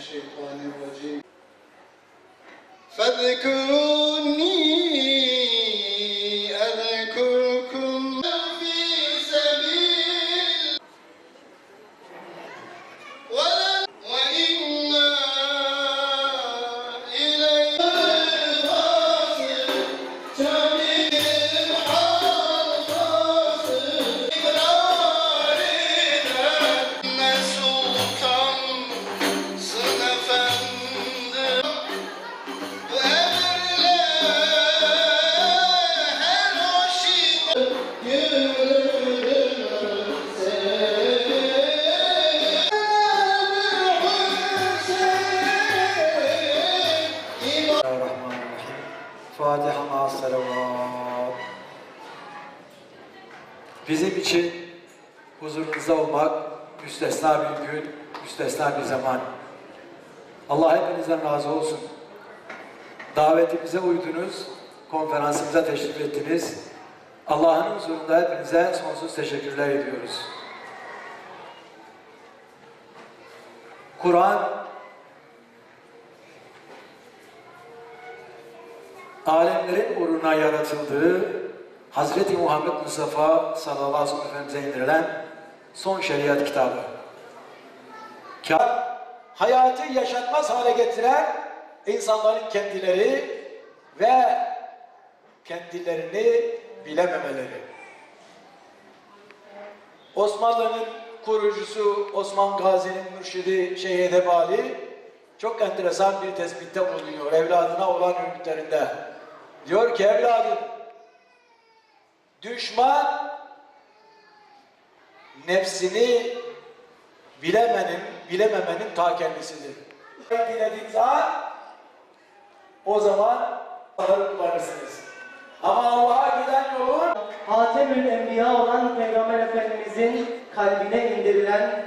الشيطان الرجيم. فاذكروا Bismillahirrahmanirrahim. Fatiha ma'as salavat. Bizim için huzurunuzda olmak müstesna bir gün, müstesna bir zaman. Allah hepinizden razı olsun. Davetimize uydunuz, konferansımıza teşrif ettiniz. Allah'ın huzurunda hepinize sonsuz teşekkürler ediyoruz. Kur'an alemlerin uğruna yaratıldığı Hazreti Muhammed Mustafa sallallahu aleyhi ve sellem'e indirilen son şeriat kitabı. Ka- Hayatı yaşanmaz hale getiren insanların kendileri ve kendilerini bilememeleri. Osmanlı'nın kurucusu Osman Gazi'nin mürşidi Şeyh Edebali çok enteresan bir tespitte bulunuyor evladına olan ümitlerinde. Diyor ki evladım düşman nefsini bilemenin, bilememenin ta kendisidir. Dilediğin zaman o zaman onları kullanırsınız. Ama Allah'a giden yolun Hatemül Enbiya olan Peygamber Efendimizin kalbine indirilen